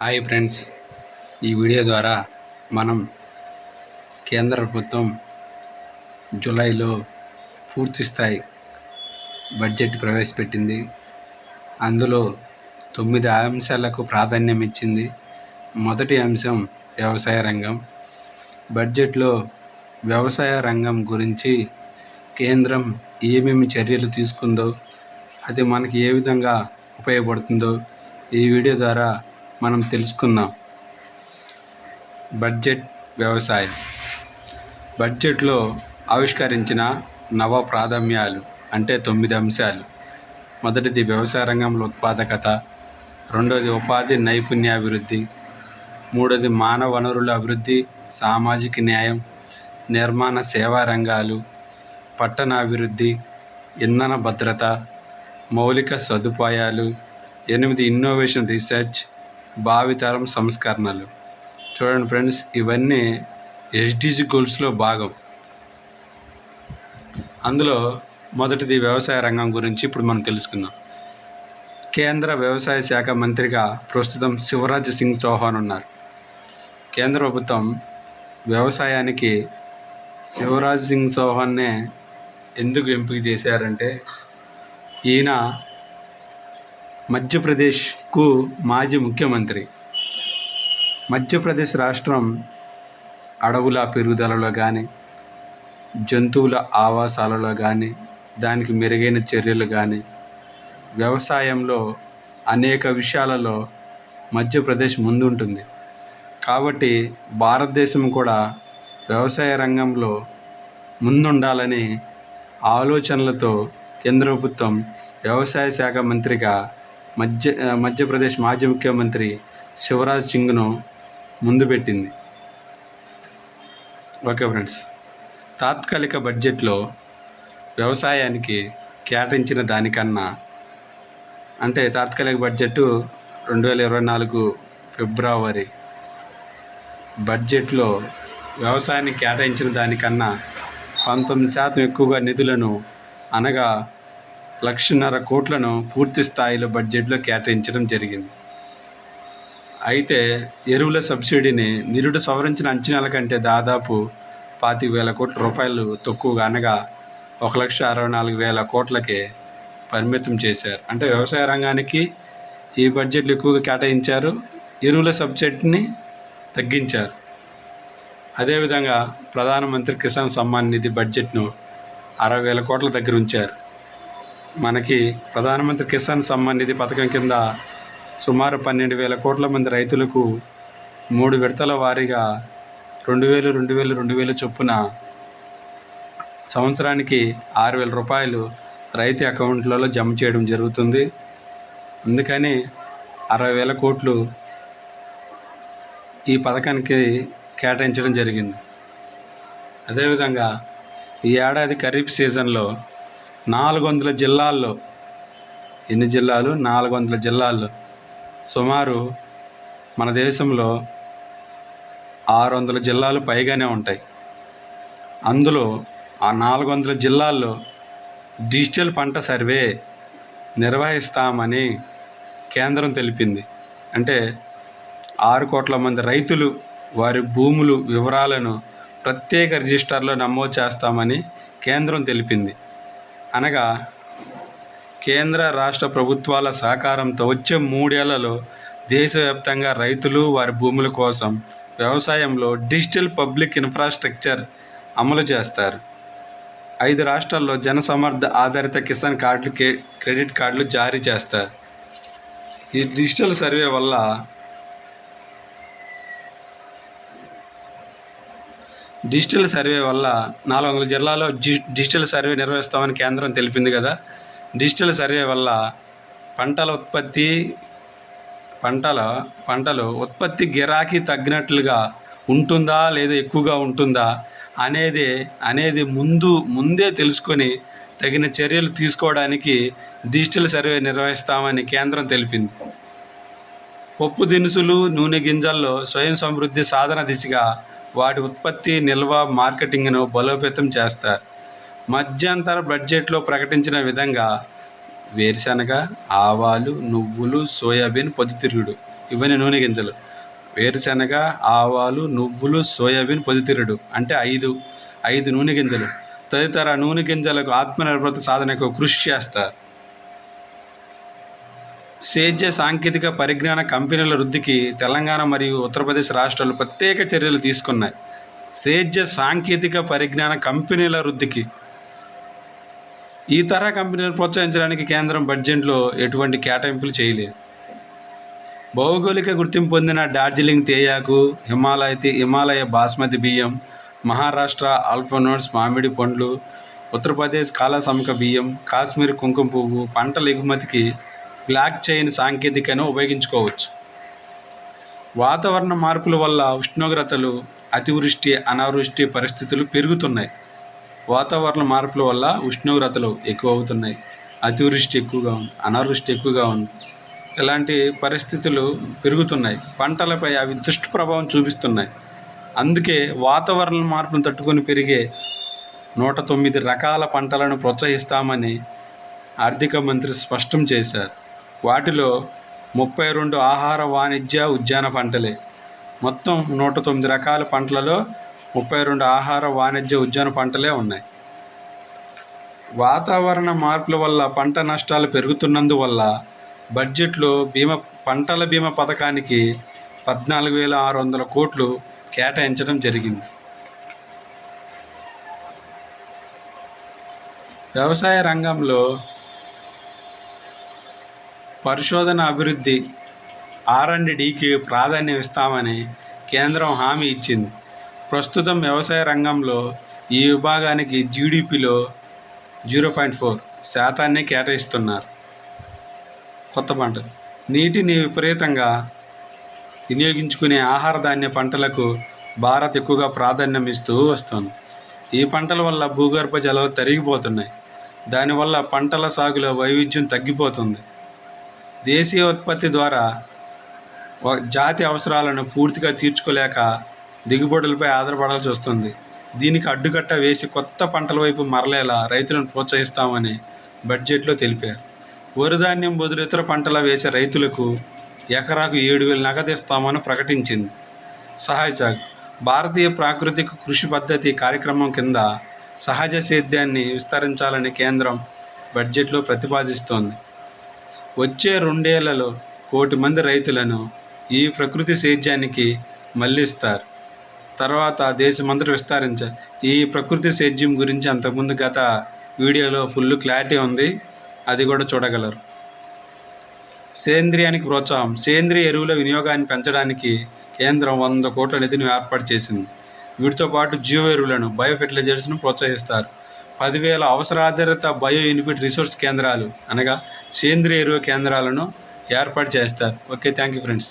Hi friends. ఈ video ద్వారా మనం కేంద్ర ప్రభుత్వం జూలైలో పూర్తి స్థాయి బడ్జెట్ ప్రవేశపెట్టింది. అందులో తొమ్మిది అంశాలకు ప్రాధాన్యం ఇచ్చింది. మొదటి అంశం వ్యవసాయ రంగం. బడ్జెట్లో వ్యవసాయ రంగం గురించి కేంద్రం ఏమేమి చర్యలు తీసుకుందో అది మనకి ఏ విధంగా ఉపయోగపడుతుందో ఈ వీడియో ద్వారా మనం తెలుసుకుందాం. బడ్జెట్ వ్యవసాయం. బడ్జెట్లో ఆవిష్కరించిన నవ ప్రాధాన్యాలు అంటే తొమ్మిది అంశాలు. మొదటిది వ్యవసాయ రంగంలో ఉత్పాదకత రెండోది ఉపాధి నైపుణ్యాభివృద్ధి మూడోది మానవ వనరుల అభివృద్ధి సామాజిక న్యాయం నిర్మాణ సేవా రంగాలు పట్టణాభివృద్ధి ఇంధన భద్రత మౌలిక సదుపాయాలు ఎనిమిది ఇన్నోవేషన్ రీసెర్చ్ భావితరం సంస్కరణలు. చూడండి ఫ్రెండ్స్ ఇవన్నీ ఎస్డిజి గోల్స్లో భాగం. అందులో మొదటిది వ్యవసాయ రంగం గురించి ఇప్పుడు మనం తెలుసుకుందాం. కేంద్ర వ్యవసాయ శాఖ మంత్రిగా ప్రస్తుతం శివరాజ్ సింగ్ చౌహాన్ ఉన్నారు. కేంద్ర ప్రభుత్వం వ్యవసాయానికి శివరాజ్ సింగ్ చౌహాన్నే ఎందుకు ఎంపిక చేశారంటే ఈయన మధ్యప్రదేశ్కు మాజీ ముఖ్యమంత్రి. మధ్యప్రదేశ్ రాష్ట్రం అడవుల పెరుగుదలలో కానీ జంతువుల ఆవాసాలలో కానీ దానికి మెరుగైన చర్యలు కానీ వ్యవసాయంలో అనేక విషయాలలో మధ్యప్రదేశ్ ముందుంటుంది. కాబట్టి భారతదేశం కూడా వ్యవసాయ రంగంలో ముందుండాలని ఆలోచనలతో కేంద్ర ప్రభుత్వం వ్యవసాయ శాఖ మంత్రిగా మధ్య మధ్యప్రదేశ్ మాజీ ముఖ్యమంత్రి శివరాజ్ సింగ్ను ముందు పెట్టింది. ఓకే ఫ్రెండ్స్ తాత్కాలిక బడ్జెట్లో వ్యవసాయానికి కేటాయించిన దానికన్నా అంటే తాత్కాలిక బడ్జెట్ రెండు వేల ఇరవై నాలుగు ఫిబ్రవరి బడ్జెట్లో వ్యవసాయానికి కేటాయించిన దానికన్నా పంతొమ్మిది శాతం ఎక్కువగా నిధులను అనగా లక్షన్నర కోట్లను పూర్తి స్థాయిలో బడ్జెట్లో కేటాయించడం జరిగింది. అయితే ఎరువుల సబ్సిడీని నిరుడు సవరించిన అంచనాల కంటే దాదాపు పాతిక వేల కోట్ల రూపాయలు తక్కువగా అనగా ఒక లక్ష అరవై నాలుగు వేల కోట్లకే పరిమితం చేశారు. అంటే వ్యవసాయ రంగానికి ఈ బడ్జెట్లు ఎక్కువగా కేటాయించారు. ఎరువుల సబ్సిడీని తగ్గించారు. అదేవిధంగా ప్రధానమంత్రి కిసాన్ సమ్మాన్ నిధి బడ్జెట్ను అరవై వేల కోట్ల దగ్గర ఉంచారు. మనకి ప్రధానమంత్రి కిసాన్ సమ్మాన్ నిధి పథకం కింద సుమారు పన్నెండు వేల కోట్ల మంది రైతులకు మూడు విడతల వారీగా రెండు వేలు రెండు వేలు రెండు వేలు చొప్పున సంవత్సరానికి ఆరు వేల రూపాయలు రైతు అకౌంట్లలో జమ చేయడం జరుగుతుంది. అందుకని అరవై వేల కోట్లు ఈ పథకానికి కేటాయించడం జరిగింది. అదేవిధంగా ఈ ఏడాది ఖరీఫ్ సీజన్లో నాలుగు వందల జిల్లాల్లో. ఎన్ని జిల్లాలు? నాలుగు వందల జిల్లాల్లో. సుమారు మన దేశంలో ఆరు వందల జిల్లాలు పైగానే ఉంటాయి. అందులో ఆ నాలుగు వందల జిల్లాల్లో డిజిటల్ పంట సర్వే నిర్వహిస్తామని కేంద్రం తెలిపింది. అంటే ఆరు కోట్ల మంది రైతులు వారి భూములు వివరాలను ప్రత్యేక రిజిస్టర్లో నమోదు చేస్తామని కేంద్రం తెలిపింది. అనగా కేంద్ర రాష్ట్ర ప్రభుత్వాల సహకారంతో వచ్చే మూడేళ్ళలో దేశవ్యాప్తంగా రైతులు వారి భూముల కోసం వ్యవసాయంలో డిజిటల్ పబ్లిక్ ఇన్ఫ్రాస్ట్రక్చర్ అమలు చేస్తారు. ఐదు రాష్ట్రాల్లో జనసమర్థ ఆధారిత కిసాన్ కార్డులు క్రెడిట్ కార్డులు జారీ చేస్తారు. ఈ డిజిటల్ సర్వే వల్ల డిజిటల్ సర్వే వల్ల నాలుగు వందల జిల్లాలో డిజిటల్ సర్వే నిర్వహిస్తామని కేంద్రం తెలిపింది కదా. డిజిటల్ సర్వే వల్ల పంటల ఉత్పత్తి పంటల పంటలు ఉత్పత్తి గిరాకీ తగ్గినట్లుగా ఉంటుందా లేదా ఎక్కువగా ఉంటుందా అనేది అనేది ముందు ముందే తెలుసుకొని తగిన చర్యలు తీసుకోవడానికి డిజిటల్ సర్వే నిర్వహిస్తామని కేంద్రం తెలిపింది. పప్పు దినుసులు నూనె గింజల్లో స్వయం సమృద్ధి సాధన దిశగా వాటి ఉత్పత్తి నిల్వ మార్కెటింగ్ను బలోపేతం చేస్తారు. మధ్యంతర బడ్జెట్లో ప్రకటించిన విధంగా వేరుశనగ ఆవాలు నువ్వులు సోయాబీన్ పొద్దుతిరుగుడు. ఇవన్నీ నూనె గింజలు. వేరుశనగ ఆవాలు నువ్వులు సోయాబీన్ పొద్దుతిరుడు అంటే ఐదు ఐదు నూనె గింజలు. తదితర నూనె గింజలకు ఆత్మనిర్భరత సాధనకు కృషి చేస్తారు. సేద్య సాంకేతిక పరిజ్ఞాన కంపెనీల వృద్ధికి తెలంగాణ మరియు ఉత్తరప్రదేశ్ రాష్ట్రాలు ప్రత్యేక చర్యలు తీసుకున్నాయి. సేద్య సాంకేతిక పరిజ్ఞాన కంపెనీల వృద్ధికి ఈ తరహా కంపెనీలను ప్రోత్సహించడానికి కేంద్రం బడ్జెట్లో ఎటువంటి కేటాయింపులు చేయలేదు. భౌగోళిక గుర్తింపు పొందిన డార్జిలింగ్ తేయాకు హిమాలయ హిమాలయ బాస్మతి బియ్యం మహారాష్ట్ర ఆల్ఫోనోట్స్ మామిడి పండ్లు ఉత్తరప్రదేశ్ కాలసమక బియ్యం కాశ్మీర్ కుంకుమ పువ్వు పంటల ఎగుమతికి బ్లాక్ చైన్ సాంకేతికను ఉపయోగించుకోవచ్చు. వాతావరణ మార్పుల వల్ల ఉష్ణోగ్రతలు అతివృష్టి అనావృష్టి పరిస్థితులు పెరుగుతున్నాయి. వాతావరణ మార్పుల వల్ల ఉష్ణోగ్రతలు ఎక్కువ అవుతున్నాయి అతివృష్టి ఎక్కువగా ఉంది అనావృష్టి ఎక్కువగా ఉంది. ఇలాంటి పరిస్థితులు పెరుగుతున్నాయి. పంటలపై అవి దుష్ప్రభావం చూపిస్తున్నాయి. అందుకే వాతావరణ మార్పును తట్టుకొని పెరిగే నూట తొమ్మిది రకాల పంటలను ప్రోత్సహిస్తామని ఆర్థిక మంత్రి స్పష్టం చేశారు. వాటిలో ముప్పై రెండు ఆహార వాణిజ్య ఉద్యాన పంటలే. మొత్తం నూట తొమ్మిది రకాల పంటలలో ముప్పై రెండు ఆహార వాణిజ్య ఉద్యాన పంటలే ఉన్నాయి. వాతావరణ మార్పుల వల్ల పంట నష్టాలు పెరుగుతున్నందువల్ల బడ్జెట్లో బీమా పంటల బీమా పథకానికి పద్నాలుగు వేల ఆరు వందల కోట్లు కేటాయించడం జరిగింది. వ్యవసాయ రంగంలో పరిశోధన అభివృద్ధి ఆర్ అండ్ డికి ప్రాధాన్యం ఇస్తామని కేంద్రం హామీ ఇచ్చింది. ప్రస్తుతం వ్యవసాయ రంగంలో ఈ విభాగానికి జీడిపిలో జీరో పాయింట్ ఫోర్ శాతాన్ని కేటాయిస్తున్నారు. కొత్త పంటలు నీటిని విపరీతంగా వినియోగించుకునే ఆహార ధాన్య పంటలకు భారత్ ఎక్కువగా ప్రాధాన్యం ఇస్తూ వస్తుంది. ఈ పంటల వల్ల భూగర్భ జలాలు తరిగిపోతున్నాయి. దానివల్ల పంటల సాగులో వైవిధ్యం తగ్గిపోతుంది. దేశీయ ఉత్పత్తి ద్వారా జాతి అవసరాలను పూర్తిగా తీర్చుకోలేక దిగుబడులపై ఆధారపడాల్సి వస్తుంది. దీనికి అడ్డుకట్ట వేసి కొత్త పంటల వైపు మరలేలా రైతులను ప్రోత్సహిస్తామని బడ్జెట్లో తెలిపారు. వరి ధాన్యం బదులు ఇతర పంటల వేసే రైతులకు ఎకరాకు ఏడు వేలు నగదు ఇస్తామని ప్రకటించింది. సహాయ సాగు భారతీయ ప్రాకృతిక కృషి పద్ధతి కార్యక్రమం కింద సహజ సేద్యాన్ని విస్తరించాలని కేంద్రం బడ్జెట్లో ప్రతిపాదిస్తోంది. వచ్చే రెండేళ్ళలో కోటి మంది రైతులను ఈ ప్రకృతి సేద్యానికి మళ్ళిస్తారు తర్వాత దేశమంతట విస్తరించారు ఈ ప్రకృతి సేద్యం గురించి అంతకుముందు గత వీడియోలో ఫుల్ క్లారిటీ ఉంది. అది కూడా చూడగలరు. సేంద్రియానికి ప్రోత్సాహం సేంద్రియ ఎరువుల వినియోగాన్ని పెంచడానికి కేంద్రం వంద కోట్ల నిధిని ఏర్పాటు చేసింది. వీటితో పాటు జీవ ఎరువులను బయో ఫెర్టిలైజర్స్ను ప్రోత్సహిస్తారు. పదివేల అవసరాధారిత బయో ఇన్పుట్ రిసోర్స్ కేంద్రాలు అనగా సేంద్రియ ఎరువు కేంద్రాలను ఏర్పాటు చేస్తారు. Okay thank you friends.